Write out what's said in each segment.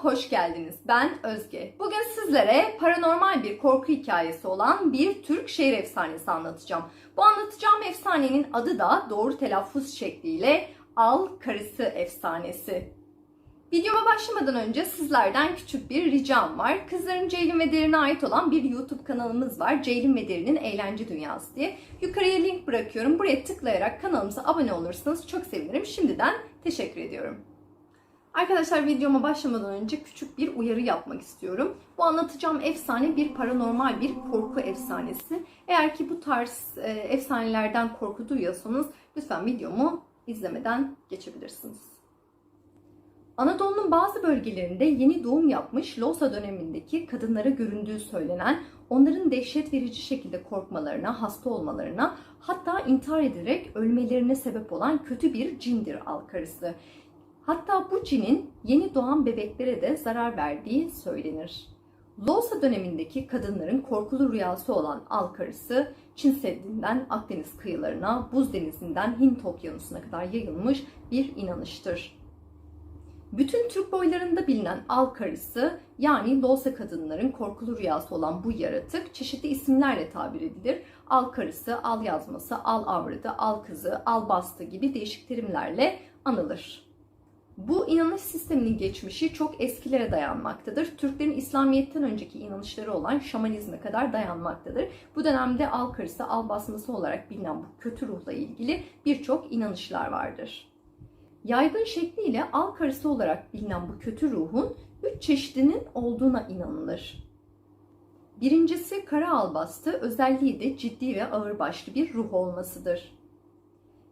hoş geldiniz. Ben Özge. Bugün sizlere paranormal bir korku hikayesi olan bir Türk şehir efsanesi anlatacağım. Bu anlatacağım efsanenin adı da doğru telaffuz şekliyle Al Karısı Efsanesi. Videoma başlamadan önce sizlerden küçük bir ricam var. Kızların Ceylin ve Derin'e ait olan bir YouTube kanalımız var. Ceylin ve Derin'in Eğlence Dünyası diye. Yukarıya link bırakıyorum. Buraya tıklayarak kanalımıza abone olursanız çok sevinirim. Şimdiden teşekkür ediyorum. Arkadaşlar videoma başlamadan önce küçük bir uyarı yapmak istiyorum. Bu anlatacağım efsane bir paranormal bir korku efsanesi. Eğer ki bu tarz e, efsanelerden korku duyuyorsanız lütfen videomu izlemeden geçebilirsiniz. Anadolu'nun bazı bölgelerinde yeni doğum yapmış Losa dönemindeki kadınlara göründüğü söylenen, onların dehşet verici şekilde korkmalarına, hasta olmalarına, hatta intihar ederek ölmelerine sebep olan kötü bir cindir alkarısı. Hatta bu cinin yeni doğan bebeklere de zarar verdiği söylenir. Losa dönemindeki kadınların korkulu rüyası olan al karısı, Çin Seddi'nden Akdeniz kıyılarına, Buz Denizi'nden Hint Okyanusu'na kadar yayılmış bir inanıştır. Bütün Türk boylarında bilinen al karısı yani Losa kadınların korkulu rüyası olan bu yaratık çeşitli isimlerle tabir edilir. Al karısı, al yazması, al avradı, al kızı, al bastı gibi değişik terimlerle anılır. Bu inanış sisteminin geçmişi çok eskilere dayanmaktadır. Türklerin İslamiyet'ten önceki inanışları olan şamanizme kadar dayanmaktadır. Bu dönemde al karısı, al basması olarak bilinen bu kötü ruhla ilgili birçok inanışlar vardır. Yaygın şekliyle al karısı olarak bilinen bu kötü ruhun üç çeşidinin olduğuna inanılır. Birincisi kara albastı, özelliği de ciddi ve ağırbaşlı bir ruh olmasıdır.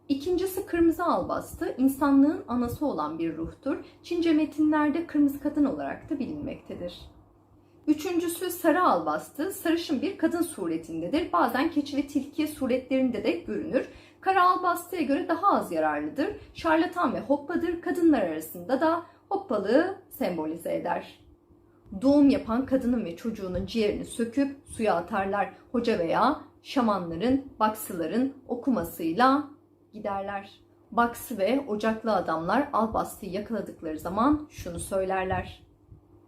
İkincisi kırmızı albastı, insanlığın anası olan bir ruhtur. Çince metinlerde kırmızı kadın olarak da bilinmektedir. Üçüncüsü sarı albastı, sarışın bir kadın suretindedir. Bazen keçi ve tilki suretlerinde de görünür. Kara albastıya göre daha az yararlıdır. Şarlatan ve hoppadır. Kadınlar arasında da hoppalığı sembolize eder. Doğum yapan kadının ve çocuğunun ciğerini söküp suya atarlar. Hoca veya şamanların, baksıların okumasıyla giderler. Baksı ve ocaklı adamlar albastıyı yakaladıkları zaman şunu söylerler.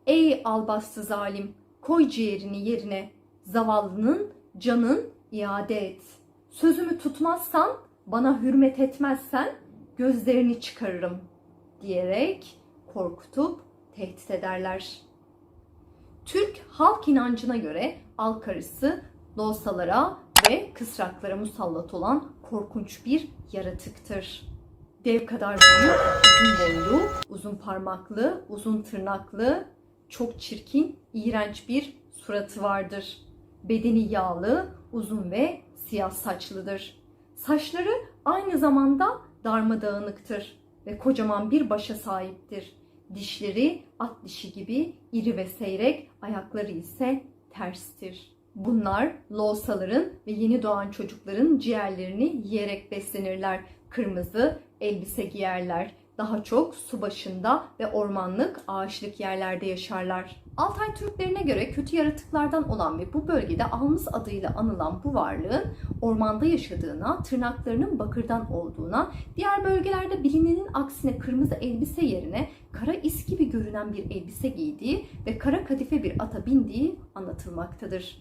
Ey albastı zalim, koy ciğerini yerine, zavallının canın iade et. Sözümü tutmazsan, bana hürmet etmezsen gözlerini çıkarırım diyerek korkutup tehdit ederler. Türk halk inancına göre al karısı losalara ve kısraklara musallat olan korkunç bir yaratıktır. Dev kadar büyük, uzun boylu, uzun parmaklı, uzun tırnaklı, çok çirkin, iğrenç bir suratı vardır. Bedeni yağlı, uzun ve siyah saçlıdır. Saçları aynı zamanda darmadağınıktır ve kocaman bir başa sahiptir. Dişleri at dişi gibi iri ve seyrek, ayakları ise terstir. Bunlar loğusaların ve yeni doğan çocukların ciğerlerini yiyerek beslenirler. Kırmızı elbise giyerler. Daha çok su başında ve ormanlık, ağaçlık yerlerde yaşarlar. Altay Türklerine göre kötü yaratıklardan olan ve bu bölgede Almız adıyla anılan bu varlığın ormanda yaşadığına, tırnaklarının bakırdan olduğuna, diğer bölgelerde bilinenin aksine kırmızı elbise yerine kara is gibi görünen bir elbise giydiği ve kara kadife bir ata bindiği anlatılmaktadır.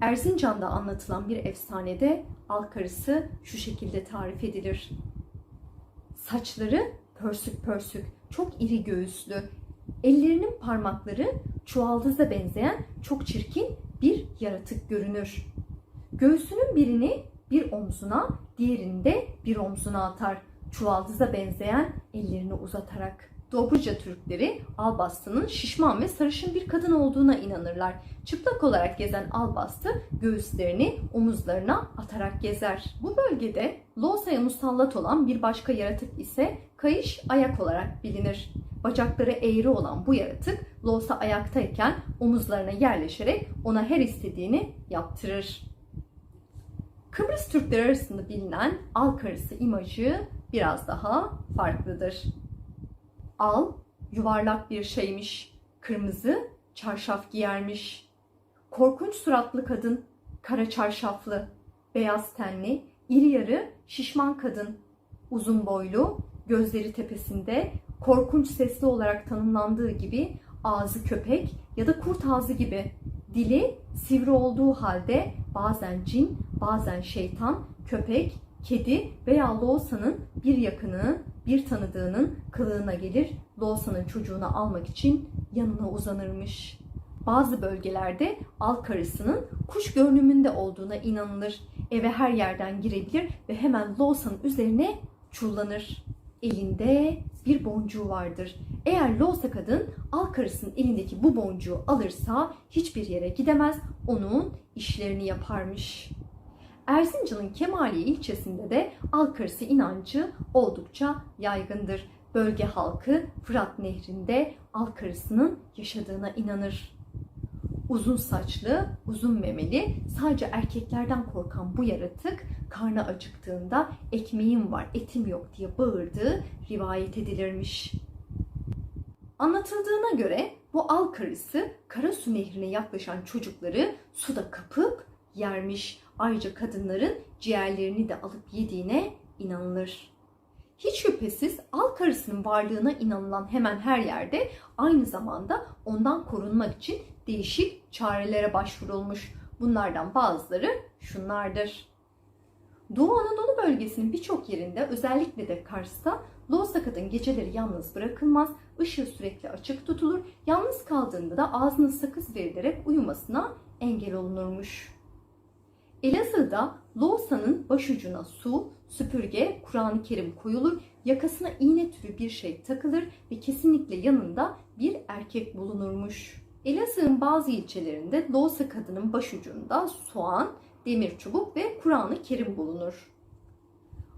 Erzincan'da anlatılan bir efsanede al karısı şu şekilde tarif edilir. Saçları pörsük pörsük, çok iri göğüslü, ellerinin parmakları çuvaldıza benzeyen çok çirkin bir yaratık görünür. Göğsünün birini bir omzuna, diğerini de bir omzuna atar. Çuvaldıza benzeyen ellerini uzatarak. Dobruca Türkleri Albastı'nın şişman ve sarışın bir kadın olduğuna inanırlar. Çıplak olarak gezen Albastı göğüslerini omuzlarına atarak gezer. Bu bölgede Losa'ya musallat olan bir başka yaratık ise kayış ayak olarak bilinir. Bacakları eğri olan bu yaratık Losa ayaktayken omuzlarına yerleşerek ona her istediğini yaptırır. Kıbrıs Türkleri arasında bilinen al karısı imajı biraz daha farklıdır. Al yuvarlak bir şeymiş, kırmızı çarşaf giyermiş. Korkunç suratlı kadın, kara çarşaflı, beyaz tenli, iri yarı, şişman kadın, uzun boylu, gözleri tepesinde, korkunç sesli olarak tanımlandığı gibi ağzı köpek ya da kurt ağzı gibi. Dili sivri olduğu halde bazen cin, bazen şeytan, köpek, kedi veya Loğusa'nın bir yakını, bir tanıdığının kılığına gelir, Loğusa'nın çocuğunu almak için yanına uzanırmış. Bazı bölgelerde al karısının kuş görünümünde olduğuna inanılır. Eve her yerden girebilir ve hemen Loğusa'nın üzerine çullanır. Elinde bir boncuğu vardır. Eğer Loğusa kadın al karısının elindeki bu boncuğu alırsa hiçbir yere gidemez, onun işlerini yaparmış. Erzincan'ın Kemaliye ilçesinde de al karısı inancı oldukça yaygındır. Bölge halkı Fırat Nehri'nde al karısının yaşadığına inanır. Uzun saçlı, uzun memeli, sadece erkeklerden korkan bu yaratık karnı acıktığında ekmeğim var, etim yok diye bağırdığı rivayet edilirmiş. Anlatıldığına göre bu al karısı Karasu Nehri'ne yaklaşan çocukları suda kapıp yermiş. Ayrıca kadınların ciğerlerini de alıp yediğine inanılır. Hiç şüphesiz al karısının varlığına inanılan hemen her yerde aynı zamanda ondan korunmak için değişik çarelere başvurulmuş. Bunlardan bazıları şunlardır. Doğu Anadolu bölgesinin birçok yerinde özellikle de Kars'ta Loğusa kadın geceleri yalnız bırakılmaz, ışığı sürekli açık tutulur, yalnız kaldığında da ağzına sakız verilerek uyumasına engel olunurmuş. Elazığ'da Loğusa'nın başucuna su, süpürge, Kur'an-ı Kerim koyulur, yakasına iğne türü bir şey takılır ve kesinlikle yanında bir erkek bulunurmuş. Elazığ'ın bazı ilçelerinde Loğusa kadının başucunda soğan, demir çubuk ve Kur'an-ı Kerim bulunur.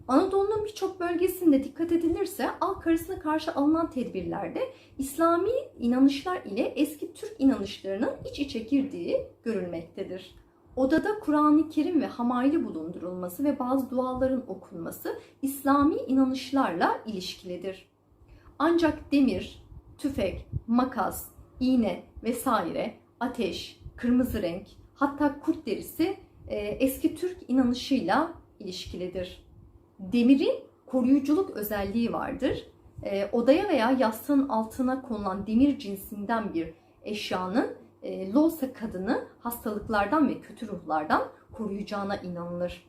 Anadolu'nun birçok bölgesinde dikkat edilirse al karısına karşı alınan tedbirlerde İslami inanışlar ile eski Türk inanışlarının iç içe girdiği görülmektedir. Odada Kur'an-ı Kerim ve hamayli bulundurulması ve bazı duaların okunması İslami inanışlarla ilişkilidir. Ancak demir, tüfek, makas, iğne vesaire, ateş, kırmızı renk, hatta kurt derisi e, eski Türk inanışıyla ilişkilidir. Demirin koruyuculuk özelliği vardır. E, odaya veya yastığın altına konulan demir cinsinden bir eşyanın e, Loğusa kadını hastalıklardan ve kötü ruhlardan koruyacağına inanılır.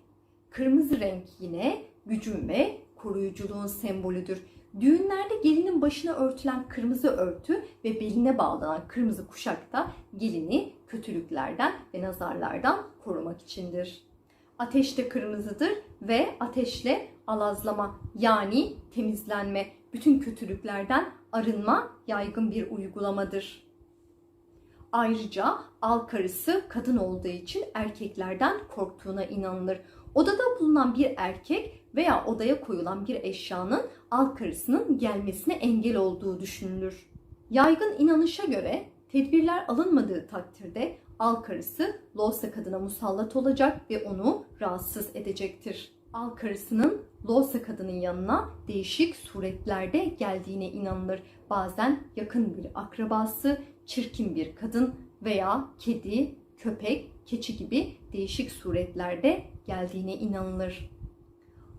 Kırmızı renk yine gücün ve koruyuculuğun sembolüdür. Düğünlerde gelinin başına örtülen kırmızı örtü ve beline bağlanan kırmızı kuşak da gelini kötülüklerden ve nazarlardan korumak içindir. Ateş de kırmızıdır ve ateşle alazlama yani temizlenme, bütün kötülüklerden arınma yaygın bir uygulamadır. Ayrıca al karısı kadın olduğu için erkeklerden korktuğuna inanılır. Odada bulunan bir erkek veya odaya koyulan bir eşyanın al karısının gelmesine engel olduğu düşünülür. Yaygın inanışa göre tedbirler alınmadığı takdirde al karısı Loğusa kadına musallat olacak ve onu rahatsız edecektir. Al karısının Loğusa kadının yanına değişik suretlerde geldiğine inanılır. Bazen yakın bir akrabası, çirkin bir kadın veya kedi, köpek, keçi gibi değişik suretlerde geldiğine inanılır.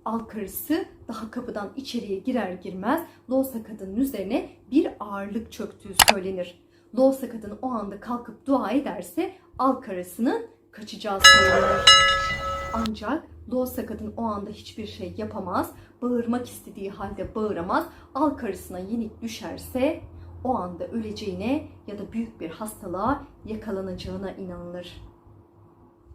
Al karısı daha kapıdan içeriye girer girmez Loğusa kadının üzerine bir ağırlık çöktüğü söylenir. Loğusa kadın o anda kalkıp dua ederse al karısının kaçacağı söylenir. Ancak Loğusa kadın o anda hiçbir şey yapamaz, bağırmak istediği halde bağıramaz, al karısına yenik düşerse o anda öleceğine ya da büyük bir hastalığa yakalanacağına inanılır.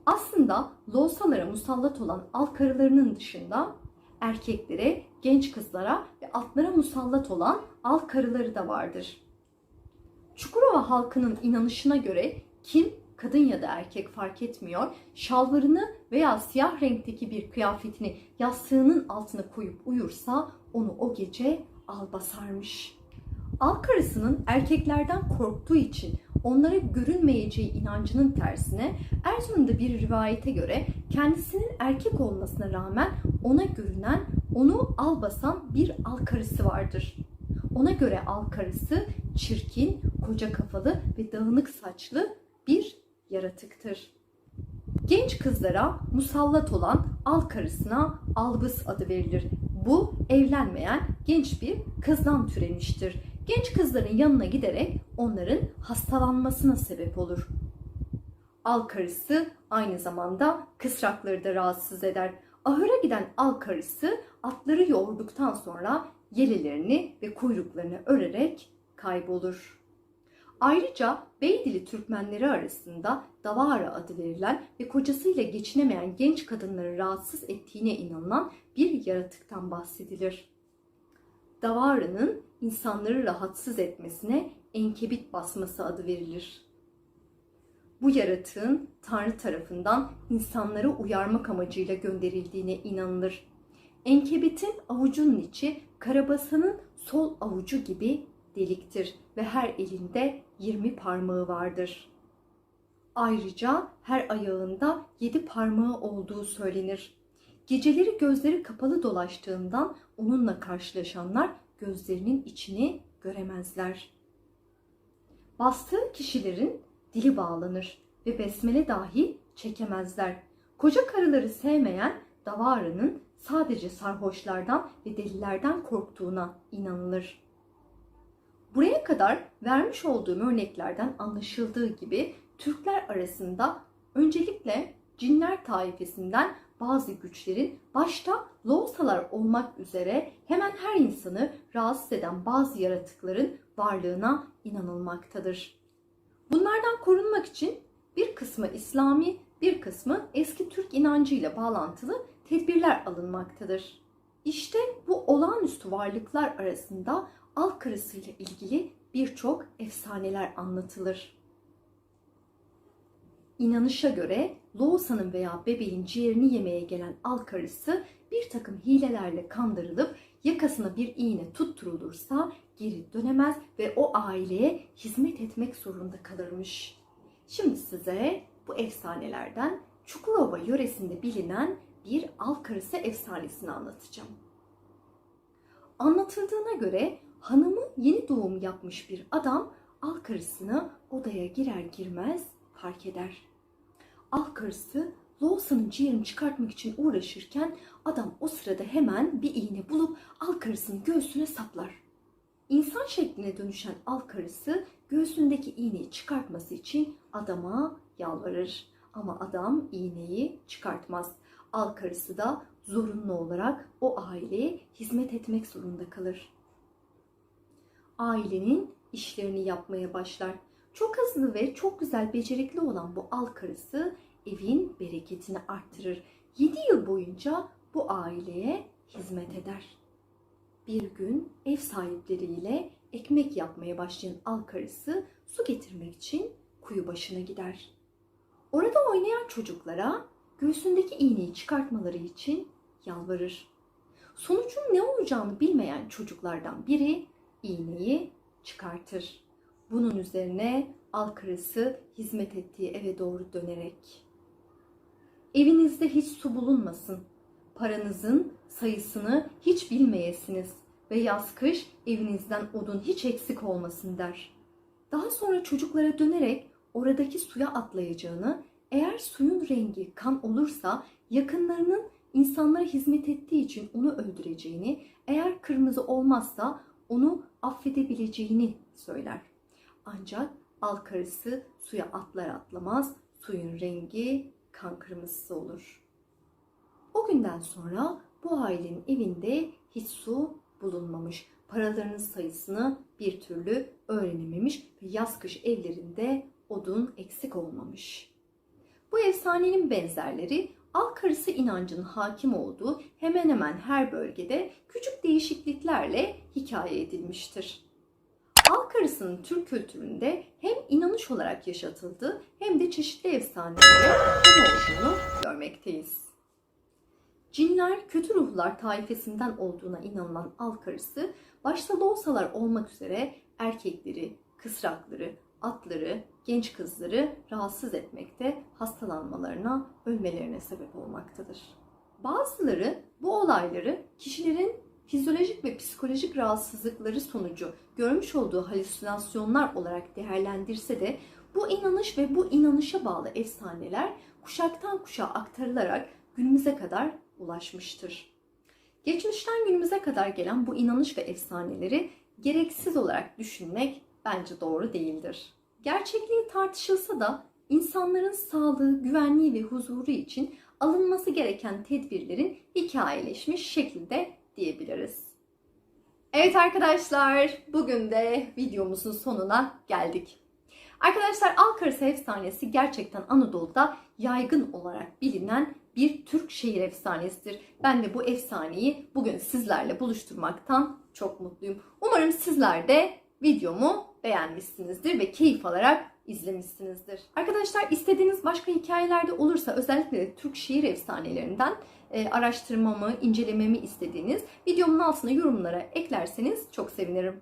Aslında Loğusalara musallat olan al karılarının dışında erkeklere, genç kızlara ve atlara musallat olan al karıları da vardır. Çukurova halkının inanışına göre kim kadın ya da erkek fark etmiyor, şalvarını veya siyah renkteki bir kıyafetini yastığının altına koyup uyursa onu o gece al basarmış. Al karısının erkeklerden korktuğu için onlara görünmeyeceği inancının tersine Erzurum'da bir rivayete göre kendisinin erkek olmasına rağmen ona görünen, onu al basan bir al karısı vardır. Ona göre al karısı çirkin, koca kafalı ve dağınık saçlı bir yaratıktır. Genç kızlara musallat olan al karısına albız adı verilir. Bu evlenmeyen genç bir kızdan türemiştir. Genç kızların yanına giderek onların hastalanmasına sebep olur. Al karısı aynı zamanda kısrakları da rahatsız eder. Ahıra giden al karısı atları yoğurduktan sonra yelelerini ve kuyruklarını örerek kaybolur. Ayrıca Beydili Türkmenleri arasında Davara adı verilen ve kocasıyla geçinemeyen genç kadınları rahatsız ettiğine inanılan bir yaratıktan bahsedilir. Davara'nın insanları rahatsız etmesine enkebit basması adı verilir. Bu yaratığın Tanrı tarafından insanları uyarmak amacıyla gönderildiğine inanılır. Enkebitin avucunun içi karabasanın sol avucu gibi deliktir ve her elinde 20 parmağı vardır. Ayrıca her ayağında 7 parmağı olduğu söylenir. Geceleri gözleri kapalı dolaştığından onunla karşılaşanlar gözlerinin içini göremezler. Bastığı kişilerin dili bağlanır ve besmele dahi çekemezler. Koca karıları sevmeyen Davara'nın sadece sarhoşlardan ve delilerden korktuğuna inanılır. Buraya kadar vermiş olduğum örneklerden anlaşıldığı gibi Türkler arasında öncelikle cinler taifesinden bazı güçlerin başta loğusalar olmak üzere hemen her insanı rahatsız eden bazı yaratıkların varlığına inanılmaktadır. Bunlardan korunmak için bir kısmı İslami, bir kısmı eski Türk inancıyla bağlantılı tedbirler alınmaktadır. İşte bu olağanüstü varlıklar arasında al karısıyla ilgili birçok efsaneler anlatılır. İnanışa göre Loğusa'nın veya bebeğin ciğerini yemeye gelen al karısı bir takım hilelerle kandırılıp yakasına bir iğne tutturulursa geri dönemez ve o aileye hizmet etmek zorunda kalırmış. Şimdi size bu efsanelerden Çukurova yöresinde bilinen bir al karısı efsanesini anlatacağım. Anlatıldığına göre hanımı yeni doğum yapmış bir adam al karısını odaya girer girmez fark eder. Al karısı Loğusa'nın ciğerini çıkartmak için uğraşırken adam o sırada hemen bir iğne bulup al karısının göğsüne saplar. İnsan şekline dönüşen al karısı göğsündeki iğneyi çıkartması için adama yalvarır. Ama adam iğneyi çıkartmaz. Al karısı da zorunlu olarak o aileye hizmet etmek zorunda kalır. Ailenin işlerini yapmaya başlar. Çok hızlı ve çok güzel becerikli olan bu al karısı evin bereketini arttırır. 7 yıl boyunca bu aileye hizmet eder. Bir gün ev sahipleriyle ekmek yapmaya başlayan al karısı su getirmek için kuyu başına gider. Orada oynayan çocuklara göğsündeki iğneyi çıkartmaları için yalvarır. Sonucun ne olacağını bilmeyen çocuklardan biri iğneyi çıkartır. Bunun üzerine al karısı hizmet ettiği eve doğru dönerek Evinizde hiç su bulunmasın. Paranızın sayısını hiç bilmeyesiniz ve yaz kış evinizden odun hiç eksik olmasın der. Daha sonra çocuklara dönerek oradaki suya atlayacağını, eğer suyun rengi kan olursa yakınlarının insanlara hizmet ettiği için onu öldüreceğini, eğer kırmızı olmazsa onu affedebileceğini söyler. Ancak al karısı suya atlar atlamaz suyun rengi kan kırmızısı olur. O günden sonra bu ailenin evinde hiç su bulunmamış. Paralarının sayısını bir türlü öğrenememiş ve yaz kış evlerinde odun eksik olmamış. Bu efsanenin benzerleri al karısı inancının hakim olduğu hemen hemen her bölgede küçük değişikliklerle hikaye edilmiştir. Al karısının Türk kültüründe hem inanış olarak yaşatıldığı hem de çeşitli efsanelere konu olduğunu görmekteyiz. Cinler kötü ruhlar taifesinden olduğuna inanılan al karısı başta loğusalar olmak üzere erkekleri, kısrakları, atları, genç kızları rahatsız etmekte, hastalanmalarına, ölmelerine sebep olmaktadır. Bazıları bu olayları kişilerin fizyolojik ve psikolojik rahatsızlıkları sonucu görmüş olduğu halüsinasyonlar olarak değerlendirse de bu inanış ve bu inanışa bağlı efsaneler kuşaktan kuşağa aktarılarak günümüze kadar ulaşmıştır. Geçmişten günümüze kadar gelen bu inanış ve efsaneleri gereksiz olarak düşünmek bence doğru değildir. Gerçekliği tartışılsa da insanların sağlığı, güvenliği ve huzuru için alınması gereken tedbirlerin hikayeleşmiş şekilde diyebiliriz. Evet arkadaşlar, bugün de videomuzun sonuna geldik. Arkadaşlar Alkarası efsanesi gerçekten Anadolu'da yaygın olarak bilinen bir Türk şehir efsanesidir. Ben de bu efsaneyi bugün sizlerle buluşturmaktan çok mutluyum. Umarım sizler de videomu beğenmişsinizdir ve keyif alarak izlemişsinizdir. Arkadaşlar istediğiniz başka hikayelerde olursa özellikle de Türk şehir efsanelerinden e, araştırmamı, incelememi istediğiniz videomun altına yorumlara eklerseniz çok sevinirim.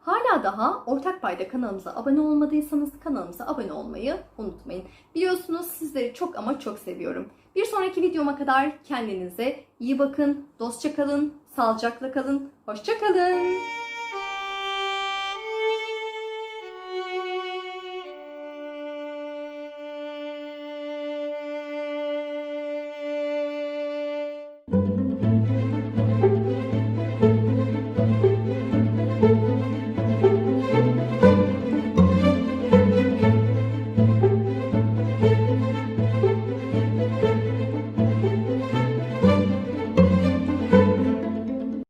Hala daha Ortak Payda kanalımıza abone olmadıysanız kanalımıza abone olmayı unutmayın. Biliyorsunuz sizleri çok ama çok seviyorum. Bir sonraki videoma kadar kendinize iyi bakın, dostça kalın, sağlıcakla kalın, hoşça kalın.